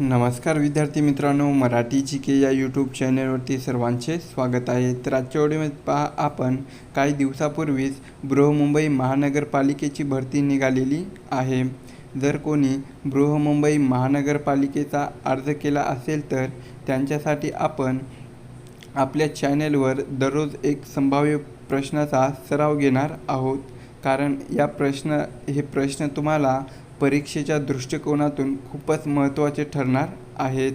नमस्कार विद्यार्थी मित्रांनो मराठी जी के या यूट्यूब चॅनलवरती सर्वांचे स्वागत आहे. तर आजच्या व्हिडिओमध्ये पहा आपण काही दिवसापूर्वीच बृहमुंबई महानगरपालिकेची भरती निघालेली आहे. जर कोणी बृहमुंबई महानगरपालिकेचा अर्ज केला असेल तर त्यांच्यासाठी आपण आपल्या चॅनेलवर दररोज एक संभाव्य प्रश्नाचा सराव घेणार आहोत. कारण या प्रश्न हे प्रश्न तुम्हाला परीक्षेच्या दृष्टिकोनातून खूपच महत्त्वाचे ठरणार आहेत.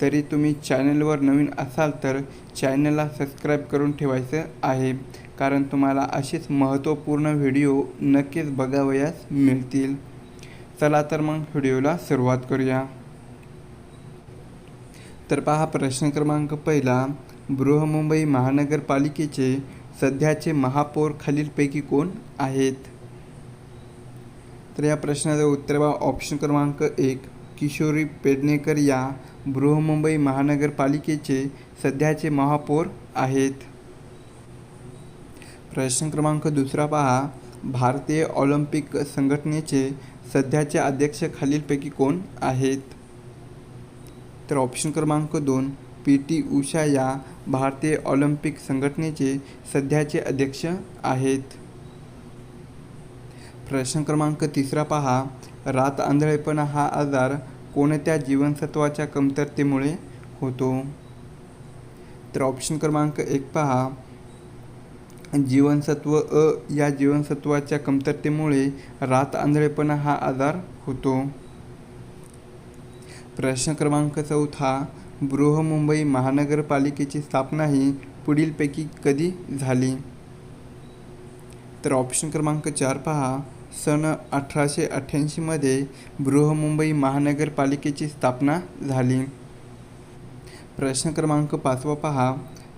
तरी तुम्ही चॅनलवर नवीन असाल तर चॅनलला सबस्क्राईब करून ठेवायचं आहे. कारण तुम्हाला असेच महत्त्वपूर्ण व्हिडिओ नक्कीच बघावयास मिळतील. चला तर मग व्हिडिओला सुरुवात करूया. तर पहा प्रश्न क्रमांक पहिला. बृहमुंबई महानगरपालिकेचे सध्याचे महापौर खालीलपैकी कोण आहेत? तर या प्रश्नाचं उत्तर बा ऑप्शन क्रमांक एक किशोरी पेडणेकर या बृहमुंबई महानगरपालिकेचे सध्याचे महापौर आहेत. प्रश्न क्रमांक दुसरा पहा. भारतीय ऑलिम्पिक संघटनेचे सध्याचे अध्यक्ष खालीलपैकी कोण आहेत? तर ऑप्शन क्रमांक दोन पी टी उषा या भारतीय ऑलिम्पिक संघटनेचे सध्याचे अध्यक्ष आहेत. प्रश्न क्रमांक तिसरा पहा. रात आंधळेपणा हा आजार कोणत्या जीवनसत्वाच्या कमतरतेमुळे होतो? तर ऑप्शन क्रमांक एक पहा. जीवनसत्व अ या जीवनसत्वाच्या कमतरतेमुळे रात आंधळेपणा हा आजार होतो. प्रश्न क्रमांक चौथा. बृहमुंबई महानगरपालिकेची स्थापना ही पुढीलपैकी कधी झाली? तर ऑप्शन क्रमांक चार पहा. सन अठराशे अठ्ठ्याऐंशीमध्ये बृहमुंबई महानगरपालिकेची स्थापना झाली. प्रश्न क्रमांक पाचवा पहा.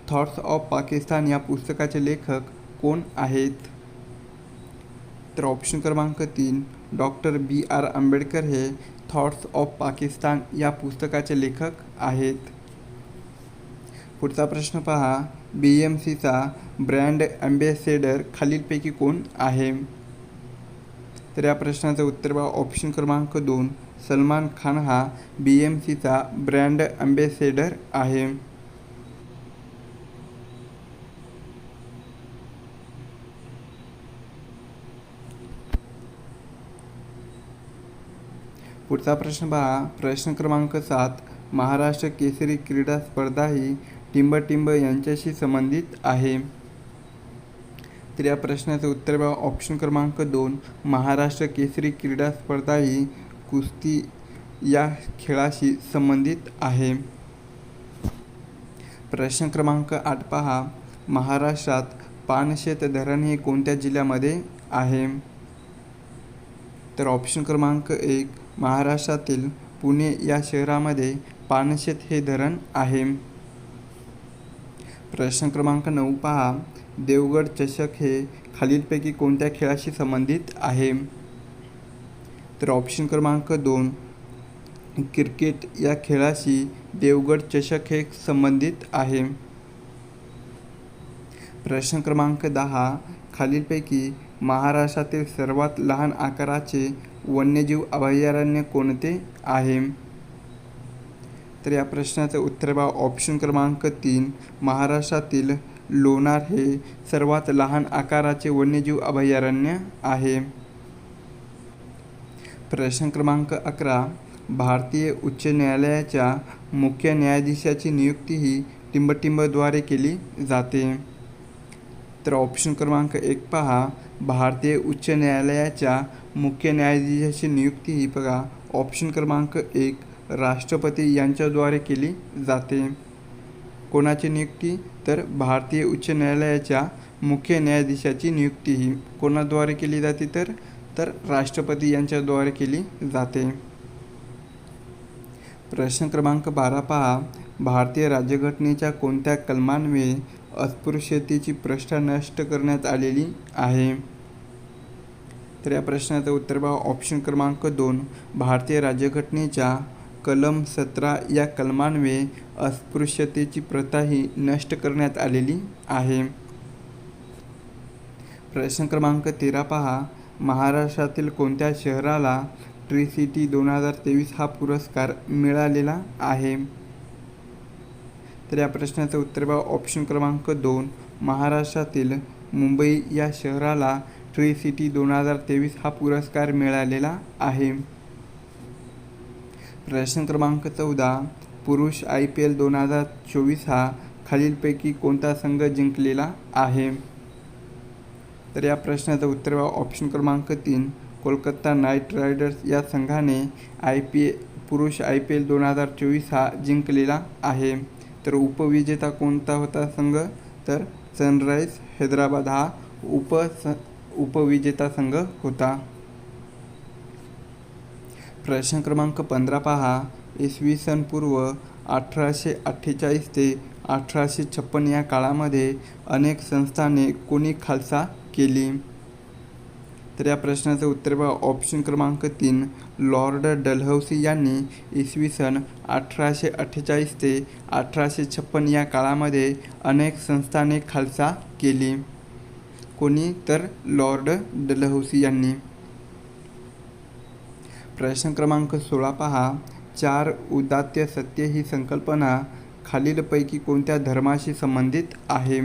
थॉट्स ऑफ पाकिस्तान या पुस्तकाचे लेखक कोण आहेत? तर ऑप्शन क्रमांक तीन डॉक्टर बी आर आंबेडकर हे थॉट्स ऑफ पाकिस्तान या पुस्तकाचे लेखक आहेत. पुढचा प्रश्न पहा. बी एम सीचा ब्रँड अँबॅसेडर खालीलपैकी कोण आहे? तर या प्रश्नाचं उत्तर बघा. ऑप्शन क्रमांक दोन. सलमान खान हा बी एम सीचा ब्रँड अँबेसेडर आहे. पुढचा प्रश्न पहा प्रश्न क्रमांक सात. महाराष्ट्र केसरी क्रीडा स्पर्धा ही टिंबटिंब यांच्याशी संबंधित आहे. तर या प्रश्नाचं उत्तर बघा ऑप्शन क्रमांक दोन महाराष्ट्र केसरी क्रीडा स्पर्धा ही कुस्ती या खेळाशी संबंधित आहे. प्रश्न क्रमांक आठ पहा. महाराष्ट्रात पानशेत धरण हे कोणत्या जिल्ह्यामध्ये आहे? तर ऑप्शन क्रमांक एक महाराष्ट्रातील पुणे या शहरामध्ये पानशेत हे धरण आहे. प्रश्न क्रमांक नऊ पहा. देवगड चषक हे खालीलपैकी कोणत्या खेळाशी संबंधित आहे? तर ऑप्शन क्रमांक दोन. क्रिकेट या खेळाशी देवगड चषक हे संबंधित आहे. प्रश्न क्रमांक दहा. खालीलपैकी महाराष्ट्रातील सर्वात लहान आकाराचे वन्यजीव अभयारण्य कोणते आहे? तर या प्रश्नाचं उत्तर बा ऑप्शन क्रमांक तीन महाराष्ट्रातील लोणार हे सर्वात लहान आकाराचे वन्यजीव अभयारण्य आहे. प्रश्न क्रमांक अकरा भारतीय उच्च न्यायालयाच्या मुख्य न्यायाधीशाची नियुक्ती ही टिंबटिंबद्वारे केली जाते. तर ऑप्शन क्रमांक एक पहा. भारतीय उच्च न्यायालयाच्या मुख्य न्यायाधीशाची नियुक्ती ही बघा. ऑप्शन क्रमांक एक राष्ट्रपती यांच्याद्वारे केली जाते. कोणाची नियुक्ती? तर भारतीय उच्च न्यायालयाच्या मुख्य न्यायाधीशाची नियुक्ती ही. कोणाद्वारे केली जाते तर? तर राष्ट्रपती यांच्याद्वारे केली जाते. प्रश्न क्रमांक बारा पहा. भारतीय राज्यघटनेच्या कोणत्या कलमान्वये अस्पृश्यतेची प्रश्ना नष्ट करण्यात आलेली आहे? तर या प्रश्नाचं उत्तर पहा. ऑप्शन क्रमांक दोन. भारतीय राज्यघटनेच्या कलम सतरा या कलमान्वये अस्पृश्यतेची प्रथा ही नष्ट करण्यात आलेली आहे. प्रश्न क्रमांक तेरा पहा. महाराष्ट्रातील कोणत्या शहराला ट्रिसिटी दोन हजार तेवीस हा पुरस्कार मिळालेला आहे? तर या प्रश्नाचं उत्तर बघा. ऑप्शन क्रमांक दोन. महाराष्ट्रातील मुंबई या शहराला ट्री सिटी दोन हजार तेवीस हा पुरस्कार मिळालेला आहे. प्रश्न क्रमांक चौदा पुरुष आय पी एल दोन हजार चोवीस हा खालीलपैकी कोणता संघ जिंकलेला आहे? तर या प्रश्नाचं उत्तर ऑप्शन क्रमांक तीन कोलकाता नाईट रायडर्स या संघाने आय पी ए पुरुष आय पी एल दोन हजार चोवीस हा जिंकलेला आहे. तर उपविजेता कोणता होता संघ? तर सनराईज हैदराबाद हा उप स उपविजेता संघ होता. प्रश्न क्रमांक पंधरा पहा. इसवी सन पूर्व अठराशे अठ्ठेचाळीस ते अठराशे छप्पन या काळामध्ये अनेक संस्थाने कोणी खालसा केली? तर या प्रश्नाचं उत्तर बघा ऑप्शन क्रमांक तीन लॉर्ड डलहौसी यांनी इसवी सन अठराशे अठ्ठेचाळीस ते अठराशे छप्पन या काळामध्ये अनेक संस्थाने खालसा केली. कोणी? तर लॉर्ड डलहौसी यांनी. प्रश्न क्रमांक सोळा पहा. चार उदात्त सत्य ही संकल्पना खालीलपैकी कोणत्या धर्माशी संबंधित आहे?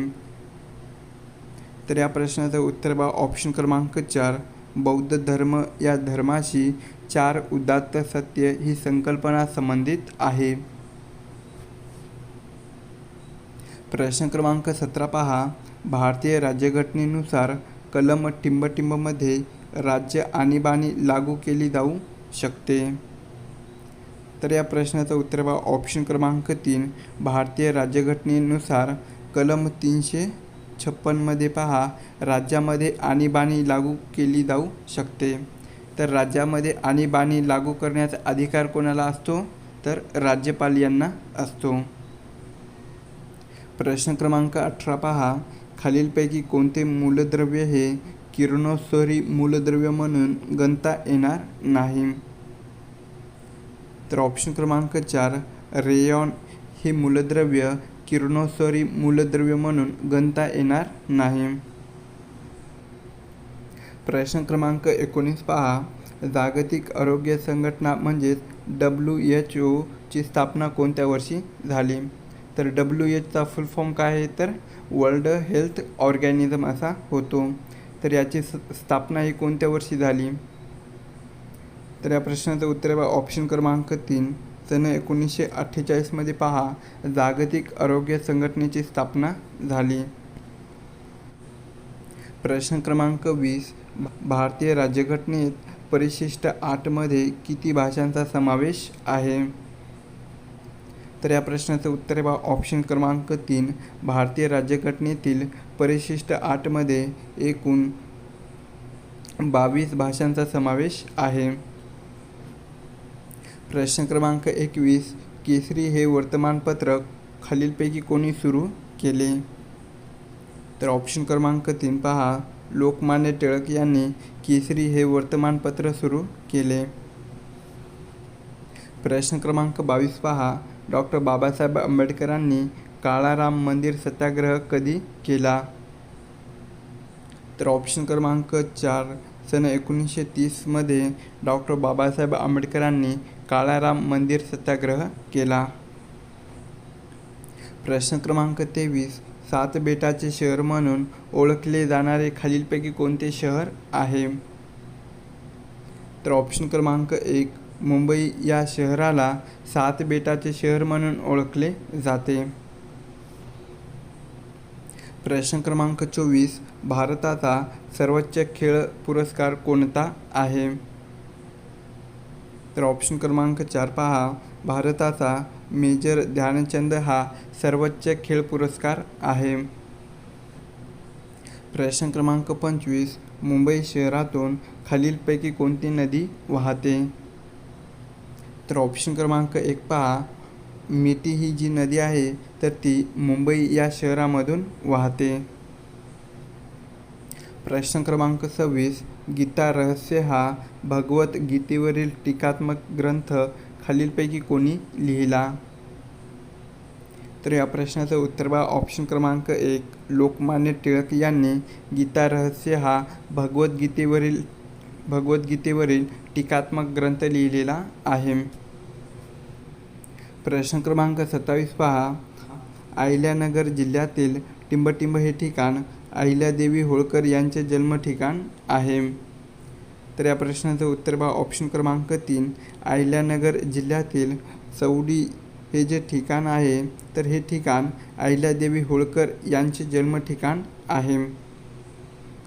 तर या प्रश्नाचं उत्तर बा ऑप्शन क्रमांक चार बौद्ध धर्म या धर्माशी चार उदात्त सत्य ही संकल्पना संबंधित आहे. प्रश्न क्रमांक सतरा पहा. भारतीय राज्यघटनेनुसार कलम टिंबटिंबमध्ये राज्य आणीबाणी लागू केली जाऊ शकते. तर या प्रश्नाचं उत्तर बघा. ऑप्शन क्रमांक तीन. भारतीय राज्यघटनेनुसार कलम तीनशे छप्पनमध्ये पहा. राज्यामध्ये आणीबाणी लागू केली जाऊ शकते. तर राज्यामध्ये आणीबाणी लागू करण्याचा अधिकार कोणाला असतो? तर राज्यपाल यांना असतो. प्रश्न क्रमांक अठरा पहा. खालीलपैकी कोणते मूलद्रव्य हे किरणोत्सरी मूलद्रव्य म्हणून गणता येणार नाही. तर ऑप्शन क्रमांक चार रेयॉन हे मूलद्रव्य किरणोत्सरी मूलद्रव्य म्हणून गणता येणार नाही. प्रश्न क्रमांक एकोणीस पहा. जागतिक आरोग्य संघटना म्हणजेच डब्ल्यू एच ओची स्थापना कोणत्या वर्षी झाली? तर डब्ल्यू एचचा फुल फॉर्म काय आहे? तर वर्ल्ड हेल्थ ऑर्गॅनिझम असा होतो. तर याची स स्थापना ही कोणत्या वर्षी झाली? तर या प्रश्नाचं उत्तर आहे ऑप्शन क्रमांक तीन. सन एकोणीसशे अठ्ठेचाळीसमध्ये पहा जागतिक आरोग्य संघटनेची स्थापना झाली. प्रश्न क्रमांक वीस. भारतीय राज्यघटनेत परिशिष्ट आठमध्ये किती भाषांचा समावेश आहे? तर या प्रश्नाचं उत्तर बघा ऑप्शन क्रमांक तीन. भारतीय राज्यघटनेतील परिशिष्ट आठमध्ये एकूण बावीस भाषांचा समावेश आहे. प्रश्न क्रमांक एकवीस केसरी हे वर्तमानपत्र खालीलपैकी कोणी सुरू केले? तर ऑप्शन क्रमांक तीन पहा. लोकमान्य टिळक यांनी केसरी हे वर्तमानपत्र सुरू केले. प्रश्न क्रमांक बावीस पहा. डॉक्टर बाबासाहेब आंबेडकरांनी काळाराम मंदिर सत्याग्रह कधी केला? तर ऑप्शन क्रमांक चार सन एकोणीसशे तीसमध्ये डॉक्टर बाबासाहेब आंबेडकरांनी काळाराम मंदिर सत्याग्रह केला. प्रश्न क्रमांक तेवीस सात बेटाचे शहर म्हणून ओळखले जाणारे खालीलपैकी कोणते शहर आहे? तर ऑप्शन क्रमांक एक मुंबई या शहराला सात बेटाचे शहर म्हणून ओळखले जाते. प्रश्न क्रमांक चोवीस भारताचा सर्वोच्च खेळ पुरस्कार कोणता आहे? तर ऑप्शन क्रमांक चार पहा. भारताचा मेजर ध्यानचंद हा सर्वोच्च खेळ पुरस्कार आहे. प्रश्न क्रमांक पंचवीस मुंबई शहरातून खालीलपैकी कोणती नदी वाहते? तर ऑप्शन क्रमांक एक पहा. मिठी ही जी नदी आहे तर ती मुंबई या शहरामधून वाहते. प्रश्न क्रमांक सव्वीस गीता रहस्य हा भगवद्गीतेवरील टीकात्मक ग्रंथ खालीलपैकी कोणी लिहिला? तर या प्रश्नाचं उत्तर बा ऑप्शन क्रमांक एक लोकमान्य टिळक यांनी गीता रहस्य हा भगवद्गीतेवरील भगवद्गीतेवरील टीकात्मक ग्रंथ लिहिलेला आहे. प्रश्न क्रमांक सत्तावीस पहा. अहिल्यानगर जिल्ह्यातील टिंबटिंब हे ठिकाण अहिल्यादेवी होळकर यांचे जन्म ठिकाण आहे. तर या प्रश्नाचं उत्तर पहा. ऑप्शन क्रमांक तीन अहिल्यानगर जिल्ह्यातील चौडी हे जे ठिकाण आहे तर हे ठिकाण अहिल्यादेवी होळकर यांचे जन्म ठिकाण आहे.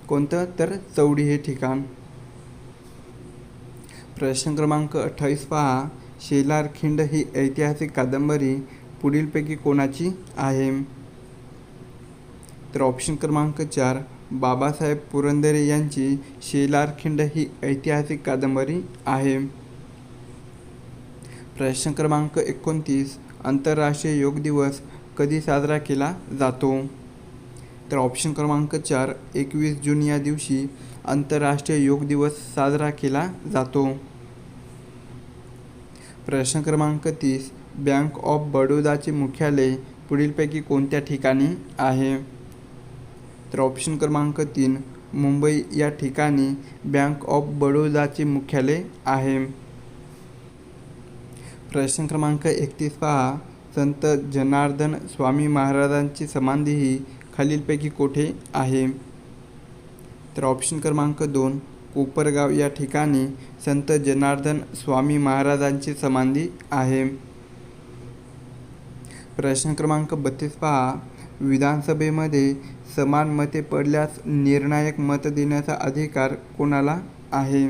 कोणतं? तर चौडी हे ठिकाण. प्रश्न क्रमांक अठ्ठावीस पहा. शेलारखिंड ही ऐतिहासिक कादंबरी पुढीलपैकी कोणाची आहे? तर ऑप्शन क्रमांक चार बाबासाहेब पुरंदरे यांची शेलारखिंड ही ऐतिहासिक कादंबरी आहे. प्रश्न क्रमांक एकोणतीस आंतरराष्ट्रीय योग दिवस कधी साजरा केला जातो? तर ऑप्शन क्रमांक चार एकवीस जून या दिवशी आंतरराष्ट्रीय योग दिवस साजरा केला जातो. प्रश्न क्रमांक तीस बँक ऑफ बडोदाचे मुख्यालय पुढीलपैकी कोणत्या ठिकाणी आहे? तर ऑप्शन क्रमांक तीन मुंबई या ठिकाणी बँक ऑफ बडोदाचे मुख्यालय आहे. प्रश्न क्रमांक एकतीस पहा. संत जनार्दन स्वामी महाराजांची समाधी ही खालीलपैकी कोठे आहे? तर ऑप्शन क्रमांक दोन कोपरगाव या ठिकाणी संत जनार्दन स्वामी महाराजांची समाधी आहे. प्रश्न क्रमांक बत्तीस पहा. विधानसभेमध्ये समान मते पडल्यास निर्णायक मत देण्याचा अधिकार कोणाला आहे?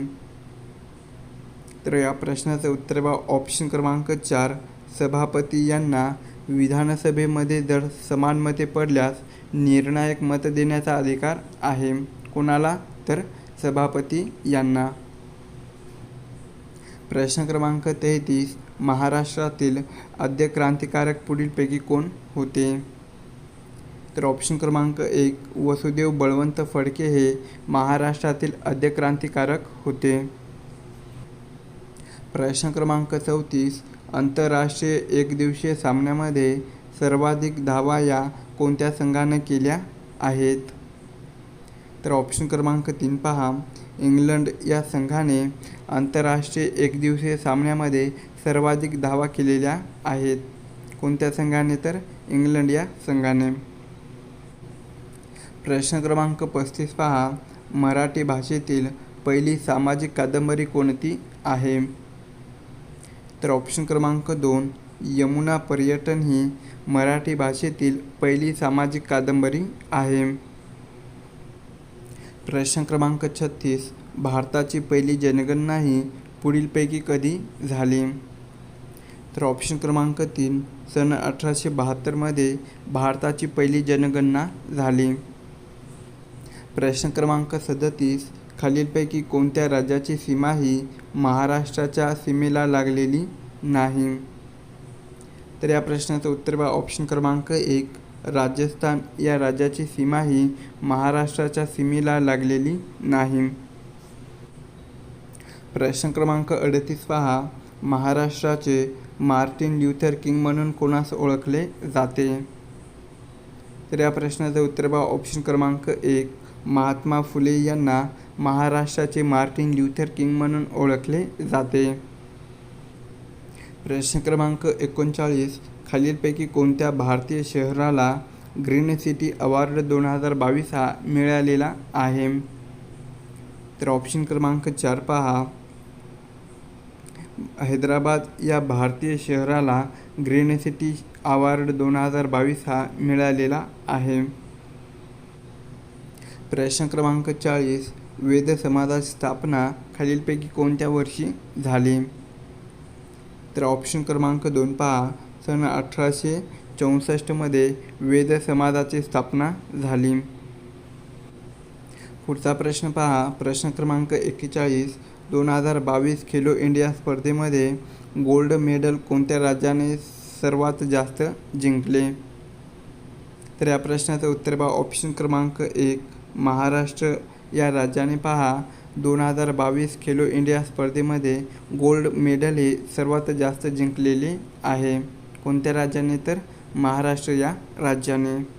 तर या प्रश्नाचं उत्तर बा ऑप्शन क्रमांक चार. सभापती यांना विधानसभेमध्ये जर समान मते पडल्यास निर्णायक मत देण्याचा अधिकार आहे. कोणाला? तर सभापती यांना. प्रश्न क्रमांक तेहतीस महाराष्ट्रातील आद्य क्रांतिकारक पुढीलपैकी कोण होते? तर ऑप्शन क्रमांक एक वसुदेव बळवंत फडके हे महाराष्ट्रातील आद्य क्रांतिकारक होते. प्रश्न क्रमांक चौतीस आंतरराष्ट्रीय एकदिवसीय सामन्यामध्ये सर्वाधिक धावा या कोणत्या संघाने केल्या आहेत? तर ऑप्शन क्रमांक तीन पहा. इंग्लंड या संघाने आंतरराष्ट्रीय एकदिवसीय सामन्यामध्ये सर्वाधिक धावा केलेल्या आहेत. कोणत्या संघाने तर? इंग्लंड या संघाने. प्रश्न क्रमांक पस्तीस पहा. मराठी भाषेतील पहिली सामाजिक कादंबरी कोणती आहे? तर ऑप्शन क्रमांक दोन यमुना पर्यटन ही मराठी भाषेतील पहिली सामाजिक कादंबरी आहे. प्रश्न क्रमांक छत्तीस भारताची पहिली जनगणना ही पुढीलपैकी कधी झाली? तर ऑप्शन क्रमांक तीन सन अठराशे बहात्तरमध्ये भारताची पहिली जनगणना झाली. प्रश्न क्रमांक सदतीस खालीलपैकी कोणत्या राज्याची सीमा ही महाराष्ट्राच्या सीमेला लागलेली नाही? तर या प्रश्नाचं उत्तर बा ऑप्शन क्रमांक एक राजस्थान या राज्याची सीमा ही महाराष्ट्राच्या सीमेला लागलेली नाही. प्रश्न क्रमांक अडतीस पहा. महाराष्ट्राचे मार्टिन ल्युथर किंग म्हणून कोणास ओळखले जाते? तर या प्रश्नाचं उत्तर पहा. ऑप्शन क्रमांक एक. महात्मा फुले यांना महाराष्ट्राचे मार्टिन ल्युथर किंग म्हणून ओळखले जाते. प्रश्न क्रमांक एकोणचाळीस. खालीलपैकी कोणत्या भारतीय शहराला ग्रीन सिटी अवॉर्ड दोन हजार बावीस हा मिळालेला आहे? तर ऑप्शन क्रमांक चार पहा. हैदराबाद या भारतीय शहराला ग्रीन सिटी अवॉर्ड दोन हजार बावीस हा मिळालेला आहे. प्रश्न क्रमांक चाळीस वेद समाजाची स्थापना खालीलपैकी कोणत्या वर्षी झाली? तर ऑप्शन क्रमांक दोन पहा. सन अठराशे चौसष्टमध्ये वेद समाजाची स्थापना झाली. पुढचा प्रश्न पहा. प्रश्न क्रमांक एक्केचाळीस. दोन हजार बावीस खेलो इंडिया स्पर्धेमध्ये गोल्ड मेडल कोणत्या राज्याने सर्वात जास्त जिंकले? तर या प्रश्नाचं उत्तर पहा. ऑप्शन क्रमांक एक महाराष्ट्र. या राज्याने पहा. दोन हजार बावीस खेलो इंडिया स्पर्धेमध्ये गोल्ड मेडल हे सर्वात जास्त जिंकलेले आहे. कोणत्या राज्याने तर महाराष्ट्र या राज्याने.